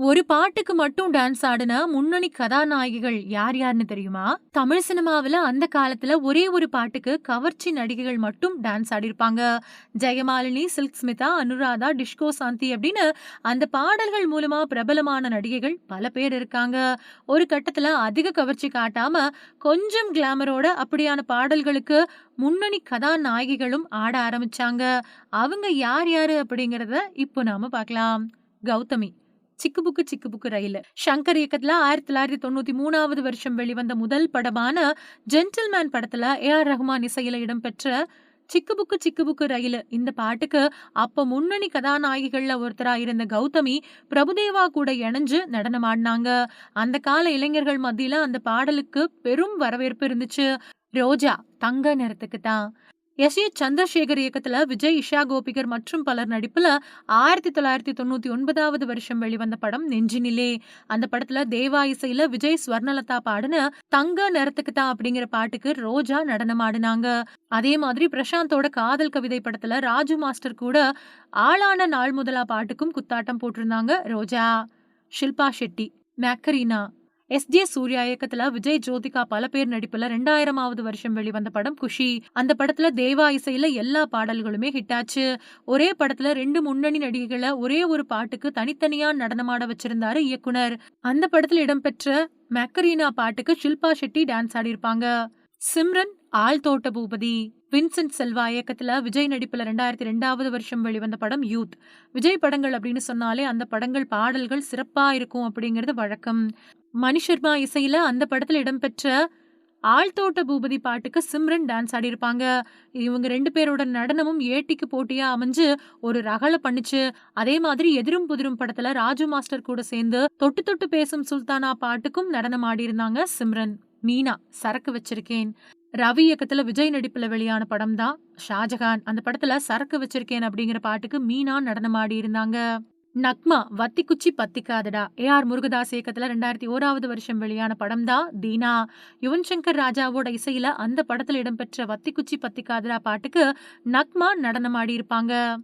ஒரு பாட்டுக்கு மட்டும் டான்ஸ் ஆடின முன்னணி கதாநாயகிகள் யார் யாருன்னு தெரியுமா? தமிழ் சினிமாவில் அந்த காலத்தில் ஒரே ஒரு பாட்டுக்கு கவர்ச்சி நடிகைகள் மட்டும் டான்ஸ் ஆடிருப்பாங்க. ஜெயமாலினி சில்க் ஸ்மிதா அனுராதா டிஷ்கோ சாந்தி அப்படின்னு அந்த பாடல்கள் மூலமா பிரபலமான நடிகைகள் பல பேர் இருக்காங்க. ஒரு கட்டத்தில் அதிக கவர்ச்சி காட்டாம கொஞ்சம் கிளாமரோட அப்படியான பாடல்களுக்கு முன்னணி கதாநாயகிகளும் ஆட ஆரம்பிச்சாங்க. அவங்க யார் யார் அப்படிங்கிறத இப்போ நாம பார்க்கலாம். கௌதமி. சிக்கு புக்கு சிக்கு புக்கு ரயில். சங்கர் இயக்கத்துல ஆயிரத்தி தொள்ளாயிரத்தி தொண்ணூத்தி மூணாவது வருஷம் வெளிவந்த முதல் படமான ஜென்டில்மேன் படத்துல ஏ ஆர் ரஹ்மான் இசையில இடம்பெற்ற சிக்கு புக்கு சிக்கு புக்கு ரயில். இந்த பாட்டுக்கு அப்ப முன்னணி கதாநாயகிகள்ல ஒருத்தரா இருந்த கௌதமி பிரபுதேவா கூட இணைஞ்சு நடனமாடினாங்க. அந்த கால இளைஞர்கள் மத்தியில அந்த பாடலுக்கு பெரும் வரவேற்பு இருந்துச்சு. ரோஜா தங்க நிறத்துக்கு தான். எஸ். ஏ. சந்திரசேகர் இயக்கத்துல விஜய் இஷா கோபிகர் மற்றும் பலர் நடிப்புல ஆயிரத்தி தொள்ளாயிரத்தி தொண்ணூத்தி ஒன்பதாவது வருஷம் வெளிவந்த படம் நெஞ்சினிலே. அந்த படத்துல தேவா இசையில விஜய் ஸ்வர்ணலதா பாடின தங்க நிறத்துக்கு அப்படிங்கிற பாட்டுக்கு ரோஜா நடனம் ஆடினாங்க. அதே மாதிரி பிரசாந்தோட காதல் கவிதை படத்துல ராஜு மாஸ்டர் கூட ஆளான நாள் முதலா பாட்டுக்கும் குத்தாட்டம் போட்டிருந்தாங்க ரோஜா. ஷில்பா ஷெட்டி மேக்கரீனா. எஸ். ஜே சூர்யா இயக்கத்துல விஜய் ஜோதிகா பல பேர் நடிப்புல ரெண்டாயிரமாவது வருஷம் வெளிவந்த படம் குஷி. அந்த படத்துல தேவா இசையில எல்லா பாடல்களுமே ஹிட் ஆச்சு. ஒரே படத்துல ரெண்டு முன்னணி நடிகைகளை ஒரே ஒரு பாட்டுக்கு தனித்தனியா நடனமாட வச்சிருந்தாரு இயக்குனர். அந்த படத்துல இடம்பெற்ற மேக்கரீனா பாட்டுக்கு ஷில்பா ஷெட்டி டான்ஸ் ஆடியிருப்பாங்க சிம்ரன் ஆள் தோட்ட பூபதி வின்சென்ட் செல்வா இயக்கத்துல விஜய் நடிப்புல ரெண்டாயிரத்தி ரெண்டாவது வருஷம் வெளிவந்த படம் யூத். விஜய் படங்கள் அப்படின்னு சொன்னாலே அந்த படங்கள் பாடல்கள் சிறப்பா இருக்கும் அப்படிங்கிறது வழக்கம். மணிஷர்மா இசையில அந்த படத்துல இடம்பெற்ற ஆழ்தோட்ட பூபதி பாட்டுக்கு சிம்ரன் டான்ஸ் ஆடியிருப்பாங்க. இவங்க ரெண்டு பேரோட நடனமும் ஏட்டிக்கு போட்டியா அமைஞ்சு ஒரு ரகல பண்ணுச்சு. அதே மாதிரி எதிரும் புதிரும் படத்துல ராஜு மாஸ்டர் கூட சேர்ந்து தொட்டு தொட்டு பேசும் சுல்தானா பாட்டுக்கும் நடனம் ஆடியிருந்தாங்க சிம்ரன். மீனா சரக்கு வச்சிருக்கேன். ரவி இயக்கத்துல விஜய் நடிப்புல வெளியான படம் தான் ஷாஜகான் அந்த படத்துல சரக்கு வச்சிருக்கேன் அப்படிங்கிற பாட்டுக்கு மீனா நடனம் இருந்தாங்க. நக்மா வத்தி குச்சி பத்திக்காதடா. ஏ ஆர் முருகதாஸ் இயக்கத்துல ரெண்டாயிரத்தி ஓராவது வருஷம் வெளியான படம் தான். தீனா யுவன் சங்கர் ராஜாவோட இசையில அந்த படத்துல இடம்பெற்ற வத்தி குச்சி பத்திக்காதடா பாட்டுக்கு நக்மா நடனம் இருப்பாங்க.